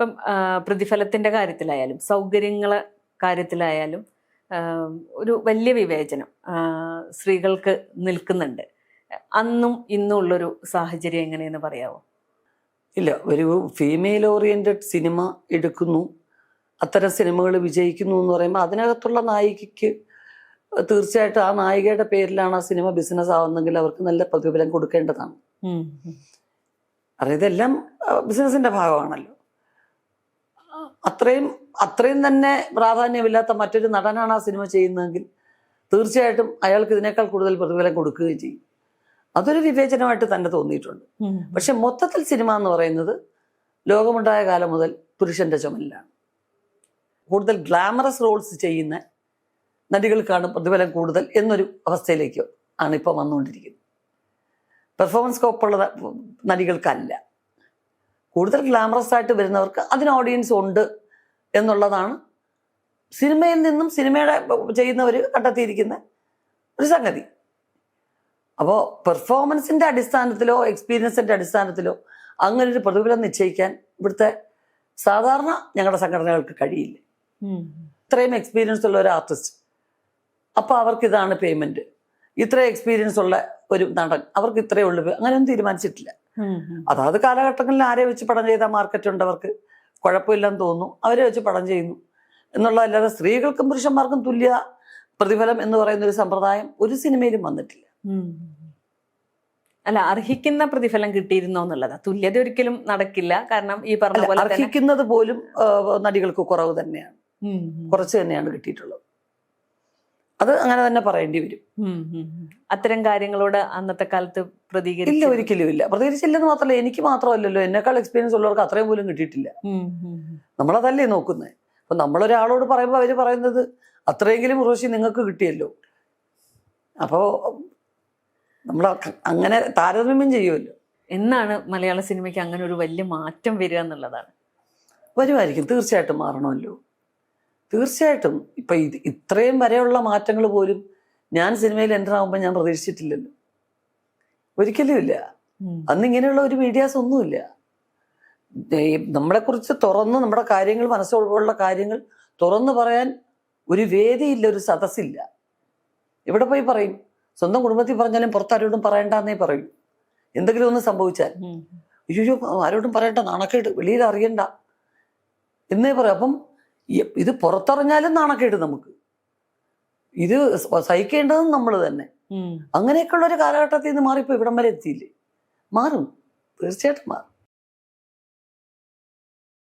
ഇപ്പം പ്രതിഫലത്തിന്റെ കാര്യത്തിലായാലും സൗകര്യങ്ങളെ കാര്യത്തിലായാലും ഒരു വലിയ വിവേചനം സ്ത്രീകൾക്ക് നിൽക്കുന്നുണ്ട്. അന്നും ഇന്നും ഉള്ളൊരു സാഹചര്യം എങ്ങനെയെന്ന് പറയാമോ ഇല്ല ഒരു ഫീമെയിൽ ഓറിയന്റഡ് സിനിമ എടുക്കുന്നു. അത്തരം സിനിമകൾ വിജയിക്കുന്നു എന്ന് പറയുമ്പോൾ അതിനകത്തുള്ള നായികയ്ക്ക് തീർച്ചയായിട്ടും ആ നായികയുടെ പേരിലാണ് ആ സിനിമ ബിസിനസ് ആവുന്നെങ്കിൽ അവർക്ക് നല്ല പ്രതിഫലം കൊടുക്കേണ്ടതാണ്. അതെല്ലാം ഉം. കാരണം ഇതെല്ലാം ബിസിനസിന്റെ ഭാഗമാണല്ലോ. അത്രയും അത്രയും തന്നെ പ്രാധാന്യമില്ലാത്ത മറ്റൊരു നടനാണ് ആ സിനിമ ചെയ്യുന്നതെങ്കിൽ തീർച്ചയായിട്ടും അയാൾക്ക് ഇതിനേക്കാൾ കൂടുതൽ പ്രതിഫലം കൊടുക്കുകയും ചെയ്യും. അതൊരു വിവേചനമായിട്ട് തന്നെ തോന്നിയിട്ടുണ്ട്. പക്ഷെ മൊത്തത്തിൽ സിനിമ എന്ന് പറയുന്നത് ലോകമുണ്ടായ കാലം മുതൽ പുരുഷന്റെ ചുമലിലാണ്. കൂടുതൽ ഗ്ലാമറസ് റോൾസ് ചെയ്യുന്ന നടികൾക്കാണ് പ്രതിഫലം കൂടുതൽ എന്നൊരു അവസ്ഥയിലേക്ക് ആണ് ഇപ്പോൾ വന്നുകൊണ്ടിരിക്കുന്നത്. പെർഫോമൻസ് സ്കോപ്പുള്ള ന- നടികൾക്കല്ല. കൂടുതൽ ഗ്ലാമറസ് ആയിട്ട് വരുന്നവർക്ക് അതിന് ഓഡിയൻസ് ഉണ്ട് എന്നുള്ളതാണ് സിനിമയിൽ നിന്നും സിനിമയുടെ ചെയ്യുന്നവർ കണ്ടെത്തിയിരിക്കുന്ന ഒരു സംഗതി. അപ്പോൾ പെർഫോമൻസിന്റെ അടിസ്ഥാനത്തിലോ എക്സ്പീരിയൻസിന്റെ അടിസ്ഥാനത്തിലോ അങ്ങനെ ഒരു പ്രതിഫലം നിശ്ചയിക്കാൻ ഇവിടുത്തെ സാധാരണ ഞങ്ങളുടെ സംഘടനകൾക്ക് കഴിയില്ല. ഇത്രയും എക്സ്പീരിയൻസ് ഉള്ള ഒരു ആർട്ടിസ്റ്റ് അപ്പോൾ അവർക്ക് ഇതാണ് പേയ്മെന്റ് ഇത്രയും എക്സ്പീരിയൻസ് ഉള്ള ഒരു നടൻ. അവർക്ക് ഇത്രയേ ഉള്ളൂ. അങ്ങനെയൊന്നും തീരുമാനിച്ചിട്ടില്ല. അതാത് കാലഘട്ടങ്ങളിൽ ആരെ വെച്ച് പടം ചെയ്താൽ മാർക്കറ്റ് ഉണ്ട് അവർക്ക്? കുഴപ്പമില്ലെന്ന് തോന്നുന്നു. അവരെ വെച്ച് പടം ചെയ്യുന്നു. എന്നുള്ളതല്ലാതെ സ്ത്രീകൾക്കും പുരുഷന്മാർക്കും തുല്യ പ്രതിഫലം എന്ന് പറയുന്ന ഒരു സമ്പ്രദായം ഒരു സിനിമയിലും വന്നിട്ടില്ല. അല്ല അർഹിക്കുന്ന പ്രതിഫലം കിട്ടിയിരുന്നോ എന്നുള്ളതാ. തുല്യത ഒരിക്കലും നടക്കില്ല. കാരണം ഈ പറഞ്ഞ പോലെ അർഹിക്കുന്നത് പോലും നടികൾക്ക് കുറവ് തന്നെയാണ്. കുറച്ച് തന്നെയാണ് കിട്ടിയിട്ടുള്ളത്. അത് അങ്ങനെ തന്നെ പറയേണ്ടി വരും. അത്തരം കാര്യങ്ങളോട് അന്നത്തെ കാലത്ത് പ്രതികരിക്കില്ല ഒരിക്കലും ഇല്ല. പ്രതികരിച്ചില്ലെന്ന് മാത്രമല്ല എനിക്ക് മാത്രമല്ലല്ലോ. എന്നെക്കാൾ എക്സ്പീരിയൻസ് ഉള്ളവർക്ക് അത്രയും പോലും കിട്ടിയിട്ടില്ല. നമ്മളതല്ലേ നോക്കുന്നത് അപ്പൊ നമ്മളൊരാളോട് പറയുമ്പോൾ അവർ പറയുന്നത് അത്രയെങ്കിലും ഉറവശി നിങ്ങൾക്ക് കിട്ടിയല്ലോ. അപ്പോ നമ്മൾ അങ്ങനെ താരതമ്യം ചെയ്യുമല്ലോ എന്നാണ് മലയാള സിനിമയ്ക്ക് അങ്ങനെ ഒരു വലിയ മാറ്റം വരിക എന്നുള്ളതാണ്? വരുമായിരിക്കും. തീർച്ചയായിട്ടും മാറണമല്ലോ. തീർച്ചയായിട്ടും. ഇപ്പൊ ഇത് ഇത്രയും വരെയുള്ള മാറ്റങ്ങൾ പോലും ഞാൻ സിനിമയിൽ എന്റർ ആകുമ്പോൾ ഞാൻ പ്രതീക്ഷിച്ചിട്ടില്ലല്ലോ. ഒരിക്കലും ഇല്ല. ഉം. അന്ന് ഇങ്ങനെയുള്ള ഒരു മീഡിയാസ് ഒന്നുമില്ല. നമ്മളെ നമ്മളെക്കുറിച്ച് തുറന്ന് നമ്മുടെ കാര്യങ്ങൾ മനസ്സുള്ള കാര്യങ്ങൾ തുറന്നു പറയാൻ ഒരു വേദിയില്ല ഒരു സദസ്സില്ല. എവിടെ പോയി പറയും? സ്വന്തം കുടുംബത്തിൽ പറഞ്ഞാലും പുറത്താരോടും പറയണ്ടെന്നേ പറയും. എന്തെങ്കിലും ഒന്ന് സംഭവിച്ചാൽ. അയ്യോ ആരോടും പറയണ്ട നാണക്കേട് വെളിയിൽ അറിയണ്ട. എന്നേ പറയും. അപ്പം ഇത് പുറത്തറിഞ്ഞാലും നാണക്കേട് നമുക്ക്. ഇത് സഹിക്കേണ്ടതും നമ്മൾ തന്നെ. അങ്ങനെയൊക്കെയുള്ള ഒരു കാലഘട്ടത്തിൽ നിന്ന് മാറിപ്പോ ഇവിടം വരെ എത്തിയില്ലേ? മാറും. തീർച്ചയായിട്ടും മാറും.